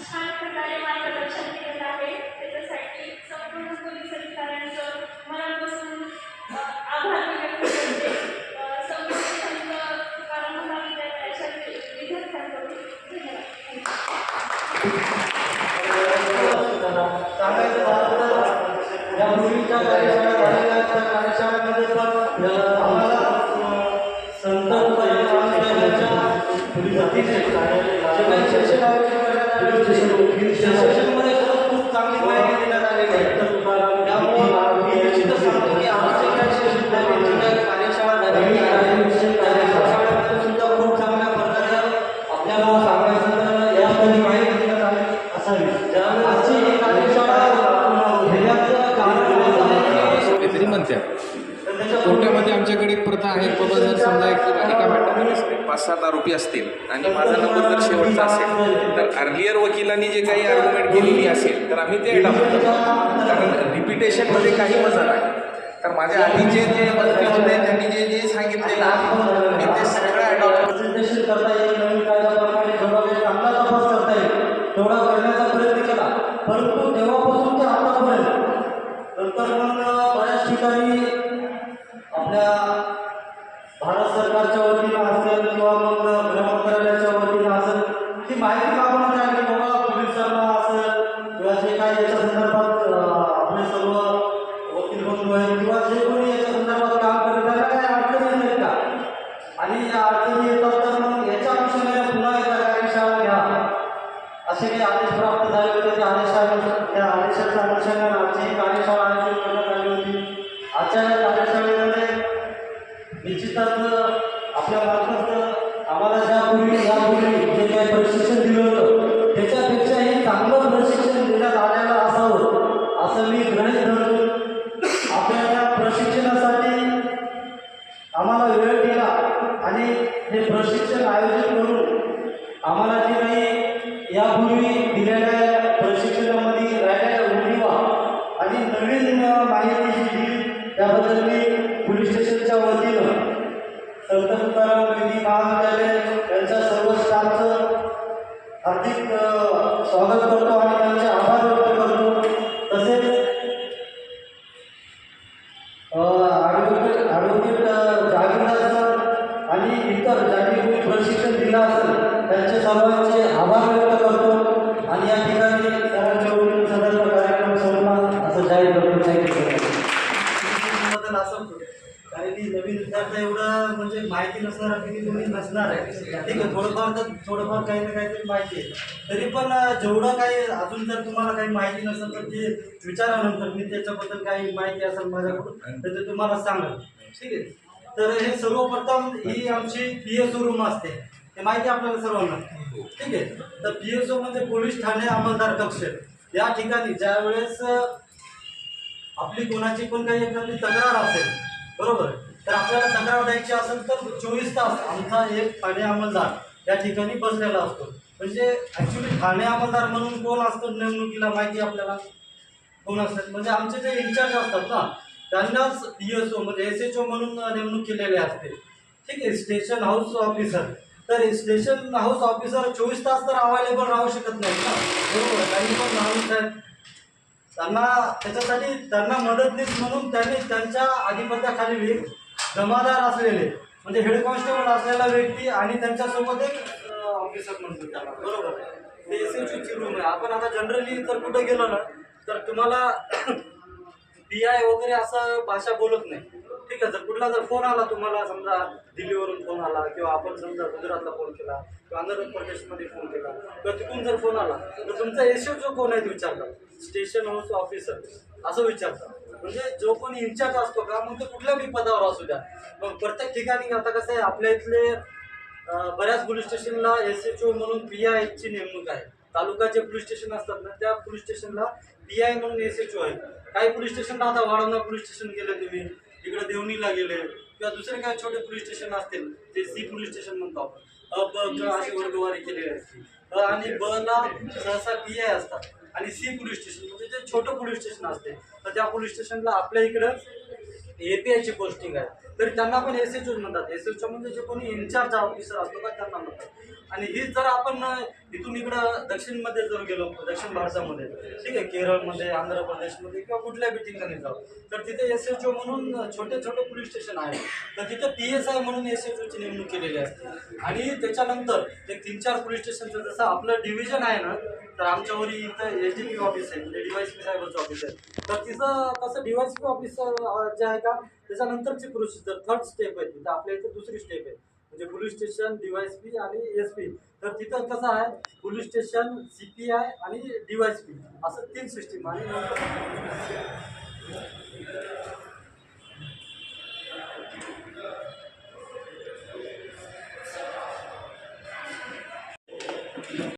छान प्रकारे मार्गदर्शन केलेलं आहे. त्याच्यासाठी संपूर्ण पोलीस अधिकाऱ्यांचं मनापासून आभार व्यक्त करते. संपूर्ण संत तुकाराम महाविद्यालयाच्या विद्यार्थ्यांकडून धन्यवाद. सांगायचं झालं तर या मुलींच्या कार्यशाळा झालेल्या त्या कार्यशाळेमध्ये पण अ, आम्हाला अ, संत तुकाराम महाविद्यालयाच्या वतीने तर त्याच्या कोर्टामध्ये आमच्याकडे एक प्रथा आहे बाबा जर समजा एक एका मॅटरमध्ये पाच सात आरोपी असतील आणि माझा नंबर जर शेवटचा असेल तर अर्लियर वकिलांनी जे काही आर्ग्युमेंट केलेली असेल तर आम्ही ते अडॉप्ट करतो कारण रिपिटेशनमध्ये काही मजा नाही. तर माझ्या आधीचे जे मंत्री होते त्यांनी जे जे सांगितलेलं आहे मी ते सगळं प्रेझेंटेशन करता. येईल नवीन कायद्याप्रमाणे जेवढा वेळ चांगला तपास करता येईल. तेवढा करण्याचा प्रयत्न केला. परंतु तेव्हापासून ते आतापर्यंत. नंतर मग बऱ्याच ठिकाणी भारत सरकारच्या वतीनं असेल किंवा मग गृह मंत्रालयाच्या वतीनं असेल ती माहिती आपण आली की बाबा पोलिसांना असेल किंवा जे काही याच्या संदर्भात आपले सर्व वकील बंधू आहेत किंवा जे कोणी याच्या संदर्भात काम करत त्यांना काही अडचणी येत का? आणि या अडचणी येतात तर मग याच्या अनुषंगाने पुन्हा एकदा कार्यशाळा घ्या. असे काही आदेश प्राप्त झाले होते त्या आदेशानुसार आम्हाला ज्यापूर्वी यापूर्वी जे काही प्रशिक्षण दिलं होतं त्याच्यापेक्षाही चांगलं प्रशिक्षण देण्यात आलेलं असावं असं मी गृहीत धरून आपल्या प्रशिक्षणासाठी आम्हाला वेळ दिला आणि हे प्रशिक्षण आयोजित करून आम्हाला जे काही यापूर्वी दिलेल्या प्रशिक्षणामध्ये राहिलेल्या उणीवा आणि नवीन माहिती जी दिली त्याबद्दल मी पोलीस स्टेशनच्या वतीनं संत तुकाराम विधी महाविद्यालय यांच्या सर्व स्टाफचं हार्दिक स्वागत करतो आणि त्यांचे आभार व्यक्त करतो. तसेच ॲडव्होकेट ॲडव्होकेट जागीरदार सर आणि इतर ज्यांनी कोणी प्रशिक्षण दिलं असेल त्यांचे सर्वांचे आभार व्यक्त करतो. आणि या ठिकाणी सरांच्या वतीने सदर्भ कार्यक्रम संपला. असं जाहीर करतो. थँक्यू बद्दल असं कारण की नवीन विद्यार्थी एवढं म्हणजे माहिती नसणार किती कोणी नसणार. आहे ठीक आहे थोडंफार तर थोडंफार काही ना काहीतरी माहिती आहे. तरी पण जेवढं काही अजून जर तुम्हाला काही माहिती नसेल तर ते विचारानंतर मी त्याच्याबद्दल काही माहिती असेल माझ्याकडून तर ते तुम्हाला सांगेल. ठीक आहे? तर हे सर्वप्रथम ही आमची पी एस ओ रूम असते. हे माहिती आपल्याला सर्वांना? ठीक आहे? तर पी एस ओ म्हणजे पोलीस ठाणे अंमलदार कक्ष. या ठिकाणी ज्यावेळेस आपली कोणाची पण काही एखादी तक्रार असेल बरोबर तर आपल्याला तक्रार द्यायची असेल तर चोवीस तास आमचा एक ठाणे अंमलदार या ठिकाणी बसलेला असतो. म्हणजे ॲक्च्युली ठाणे अंमलदार म्हणून कोण असतं नेमणुकीला माहिती आपल्याला? कोण असतात म्हणजे आमचे जे इन्चार्ज असतात ना त्यांनाच पी एस ओ म्हणजे एस एच ओ म्हणून नेमणूक केलेली असते. ठीक आहे स्टेशन हाऊस ऑफिसर तर स्टेशन हाऊस ऑफिसर चोवीस तास तर अवेलेबल राहू शकत नाही ना? बरोबर काही पण माणूस आहेत त्यांना त्याच्यासाठी त्यांना मदतनीस म्हणून त्यांनी त्यांच्या आधिपत्याखाली एक जमादार असलेले म्हणजे हेड कॉन्स्टेबल असलेला व्यक्ती आणि त्यांच्यासोबत एक ऑफिसर म्हणतो त्याला. बरोबर? ते एस एच ची रूम आहे. आपण आता जनरली जर कुठं गेलो ना तर तुम्हाला पी आय वगैरे असं भाषा बोलत नाही. कुठला जर फोन आला तुम्हाला समजा दिल्लीवरून फोन आला किंवा आपण समजा गुजरातला फोन केला किंवा आंध्र प्रदेशमध्ये फोन केला किंवा तिकडून जर फोन आला तर तुमचा एस जो कोण आहे ते विचारतात? स्टेशन हाऊस ऑफिसर असं विचारतात. म्हणजे जो कोणी इन्चार्ज असतो का मग ते कुठल्या बी पदावर असू द्या. मग प्रत्येक ठिकाणी आता कसं आहे आपल्या इथले बऱ्याच पोलीस स्टेशनला एस एच ओ म्हणून पी आय ची नेमणूक आहे. तालुकाचे पोलीस स्टेशन असतात ना त्या पोलीस स्टेशनला पी आय म्हणून एस एच ओ आहे. काही पोलीस स्टेशनला आता वाढवणं पोलीस स्टेशन गेलं तुम्ही. इकडे देवणीला गेले किंवा दुसरे काही छोटे पोलीस स्टेशन असतील ते सी पोलीस स्टेशन म्हणतो आपण अ अशी वर्गवारी केलेली असते आणि ब ला सहसा पी आय असतात. आणि सी पोलीस स्टेशन म्हणजे जे छोटं पोलीस स्टेशन असते तर त्या पोलीस स्टेशनला आपल्या इकडं एपीआयची पोस्टिंग आहे. तर त्यांना पण एस एच म्हणतात. एस एच म्हणजे जे कोणी इन्चार्ज ऑफिसर असतो का त्यांना म्हणतात. आणि ही जर आपण इथून इकडं दक्षिणमध्ये जर गेलो दक्षिण भारतामध्ये ठीक आहे केरळमध्ये आंध्र प्रदेशमध्ये किंवा कुठल्या बी ठिकाणी जाऊ तर तिथे एस एच ओ म्हणून छोटे छोटे पोलीस स्टेशन आहे तर तिथे पी एस आय म्हणून एस एच ओची नेमणूक केलेली असते. आणि त्याच्यानंतर एक तीन चार पोलीस स्टेशनचं जसं आपलं डिव्हिजन आहे ना तर आमच्यावरी इथं एच डी पी ऑफिस आहे म्हणजे डीवायस पी साहेबांचं ऑफिस आहे. तर तिथं तसं डीवायस पी ऑफिस जे आहे का त्याच्यानंतरची प्रोसिजर थर्ड स्टेप आहे तिथं. आपल्या इथं दुसरी स्टेप आहे. म्हणजे police station D Y S P आणि एस पी तर तिथं कसं आहे police station C P I आणि डीवायस पी असं तीन सिस्टीम आणि